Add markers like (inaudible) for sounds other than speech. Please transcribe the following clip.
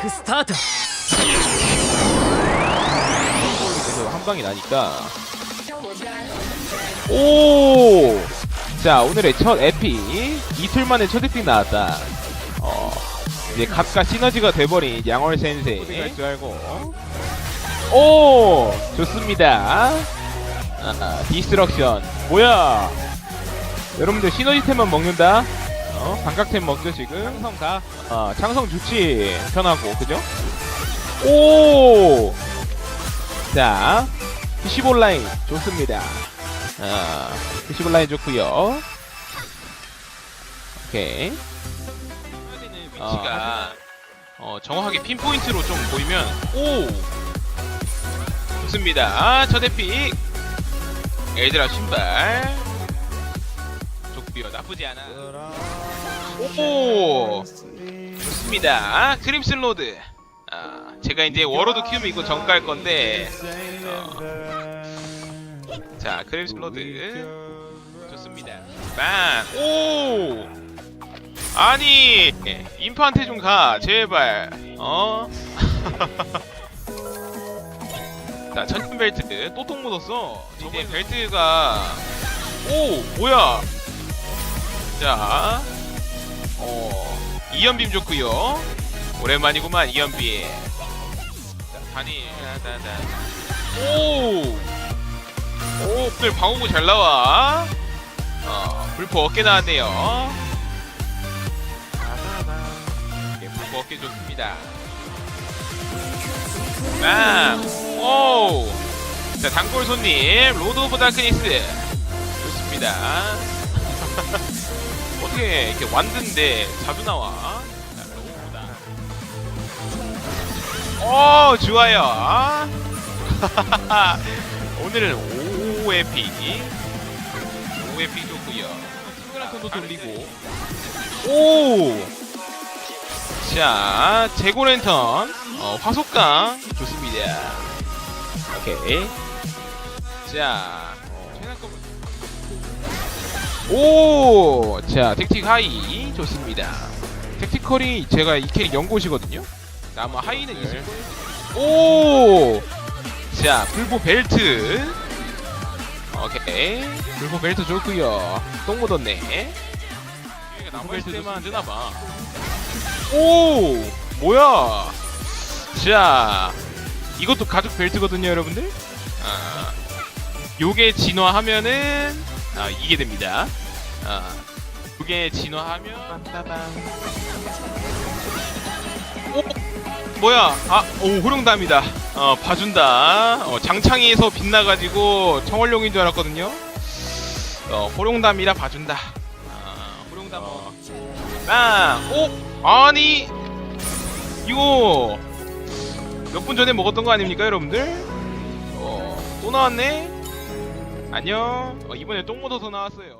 クスタート 그래서 한 방이 나니까 오! 자 오늘의 첫 에픽 이틀 만에 첫 에픽 나왔다 어 이제 각각 시너지가 돼버린 양월 센세 갈줄 알고 오! 좋습니다 아, 디스트럭션 뭐야 여러분들 시너지템만 먹는다 어? 반각템 먹죠 지금 창성 가 어, 창성 좋지 편하고 그죠? 오! 자, PC 온라인 좋습니다. 아, PC 온라인 좋고요. 오케이. 해야 되는 위치가 어, 정확하게 핀포인트로 좀 보이면 오 좋습니다. 아, 첫 에픽 에드라 신발 족비어 나쁘지 않아. 오 좋습니다. 크림슨 로드. 아, 제가 이제 워로드 키우면 이거 정가할 건데 어, 자 크림슨 로드 좋습니다. 빵! 오! 아니! 인파한테 좀 가, 제발. 어? (laughs) 자, 천연 벨트. 또똥 묻었어. 이제 벨트가. 오! 뭐야! 자. 어. 이연빔 좋구요 오랜만이구만, 이연빔. 자, 단이. 다다다. 오! 오, 오늘 방어구 잘 나와. 어, 불포 어깨 나왔네요. 예, 불포 어깨 좋습니다. 빵! 오! 자, 단골 손님, 로드 오브 다크니스. 좋습니다. (laughs) 어떻게 이렇게 완드인데 자주 나와? 오, 좋아요. (laughs) 오늘은 5회 픽. 5회 픽 좋고요. 싱글한 톤도 돌리고. 오! 자, 재고 랜턴. 어, 화속강. 좋습니다. 오케이. 자, 오! 자, 택틱 하이. 좋습니다. 택티컬이 제가 이 캐릭 연꽃이거든요? 아마 하이는 있을 거예요. 오! 자, 불보 벨트. 오케이. 불보 벨트 좋고요. 똥 묻었네. 남을 때만 뜨나봐. 오, 뭐야? 자, 이것도 가죽 벨트거든요, 여러분들. 아, 요게 진화하면은 아 이게 됩니다. 아, 요게 진화하면 빠밤. 오, 뭐야? 아, 오 호룡담이다. 어, 봐준다. 어, 장창이에서 빛나가지고 청월룡인 줄 알았거든요. 어, 호룡담이라 봐준다. 아, 호룡담. 어. 빵! 오! 아니! 이거 몇 분 전에 먹었던 거 아닙니까, 여러분들? 어, 또 나왔네? 안녕. 어, 이번에 똥 묻어서 나왔어요.